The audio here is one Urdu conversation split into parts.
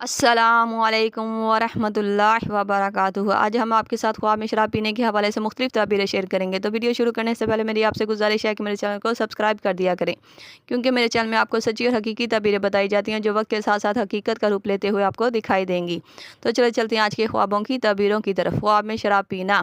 السلام علیکم ورحمۃ اللہ وبرکاتہ۔ آج ہم آپ کے ساتھ خواب میں شراب پینے کے حوالے سے مختلف تعبیریں شیئر کریں گے۔ تو ویڈیو شروع کرنے سے پہلے میری آپ سے گزارش ہے کہ میرے چینل کو سبسکرائب کر دیا کریں۔ کیونکہ میرے چینل میں آپ کو سچی اور حقیقی تعبیریں بتائی جاتی ہیں جو وقت کے ساتھ ساتھ حقیقت کا روپ لیتے ہوئے آپ کو دکھائی دیں گی۔ تو چلے چلتے ہیں آج کے خوابوں کی تعبیروں کی طرف۔ خواب میں شراب پینا۔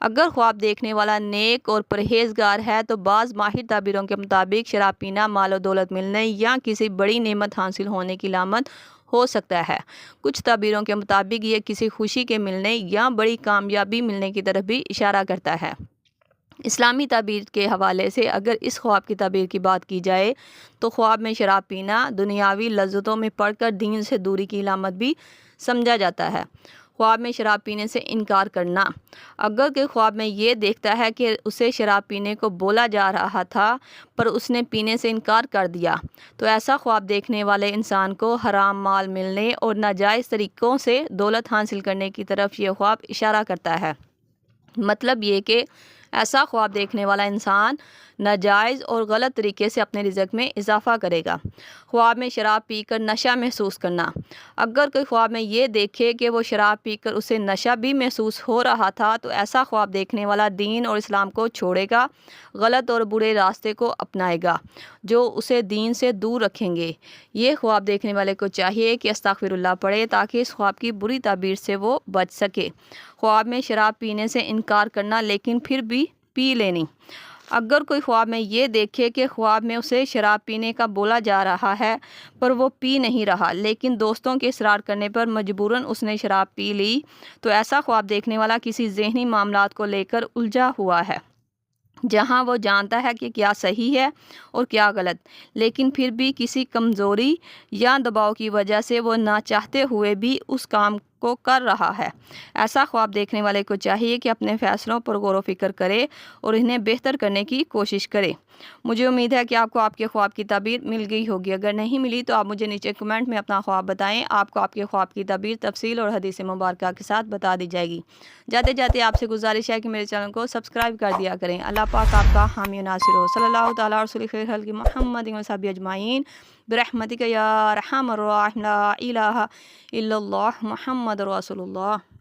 اگر خواب دیکھنے والا نیک اور پرہیزگار ہے تو بعض ماہر تعبیروں کے مطابق شراب پینا مال و دولت ملنے یا کسی بڑی نعمت حاصل ہونے کی لامت ہو سکتا ہے۔ کچھ تعبیروں کے مطابق یہ کسی خوشی کے ملنے یا بڑی کامیابی ملنے کی طرف بھی اشارہ کرتا ہے۔ اسلامی تعبیر کے حوالے سے اگر اس خواب کی تعبیر کی بات کی جائے تو خواب میں شراب پینا، دنیاوی لذتوں میں پڑھ کر دین سے دوری کی علامت بھی سمجھا جاتا ہے۔ خواب میں شراب پینے سے انکار کرنا۔ اگر کہ خواب میں یہ دیکھتا ہے کہ اسے شراب پینے کو بولا جا رہا تھا، پر اس نے پینے سے انکار کر دیا۔ تو ایسا خواب دیکھنے والے انسان کو حرام مال ملنے اور ناجائز طریقوں سے دولت حاصل کرنے کی طرف یہ خواب اشارہ کرتا ہے۔ مطلب یہ کہ ایسا خواب دیکھنے والا انسان ناجائز اور غلط طریقے سے اپنے رزق میں اضافہ کرے گا۔ خواب میں شراب پی کر نشہ محسوس کرنا۔ اگر کوئی خواب میں یہ دیکھے کہ وہ شراب پی کر اسے نشہ بھی محسوس ہو رہا تھا تو ایسا خواب دیکھنے والا دین اور اسلام کو چھوڑے گا، غلط اور برے راستے کو اپنائے گا، جو اسے دین سے دور رکھیں گے۔ یہ خواب دیکھنے والے کو چاہیے کہ استغفر اللہ پڑھے تاکہ اس خواب کی بری تعبیر سے وہ بچ سکے۔ خواب میں شراب پینے سے انکار کرنا لیکن پھر بھی پی لینی۔ اگر کوئی خواب میں یہ دیکھے کہ خواب میں اسے شراب پینے کا بولا جا رہا ہے، پر وہ پی نہیں رہا، لیکن دوستوں کے اصرار کرنے پر مجبوراً اس نے شراب پی لی، تو ایسا خواب دیکھنے والا کسی ذہنی معاملات کو لے کر الجھا ہوا ہے۔ جہاں وہ جانتا ہے کہ کیا صحیح ہے اور کیا غلط، لیکن پھر بھی کسی کمزوری یا دباؤ کی وجہ سے وہ نہ چاہتے ہوئے بھی اس کام کو کر رہا ہے۔ ایسا خواب دیکھنے والے کو چاہیے کہ اپنے فیصلوں پر غور و فکر کرے اور انہیں بہتر کرنے کی کوشش کرے۔ مجھے امید ہے کہ آپ کو آپ کے خواب کی تعبیر مل گئی ہوگی۔ اگر نہیں ملی تو آپ مجھے نیچے کمنٹ میں اپنا خواب بتائیں۔ آپ کو آپ کے خواب کی تعبیر تفصیل اور حدیث مبارکہ کے ساتھ بتا دی جائے گی۔ جاتے جاتے آپ سے گزارش ہے کہ میرے چینل کو سبسکرائب کر دیا کریں۔ اللہ پاک آپ کا حامی ناصر ہو۔ صلی اللہ تعالیٰ رسول خیر حلقی محمد صحابی اجمعین۔ برحمتك يا أرحم الراحمين. لا إله إلا الله محمد رسول الله.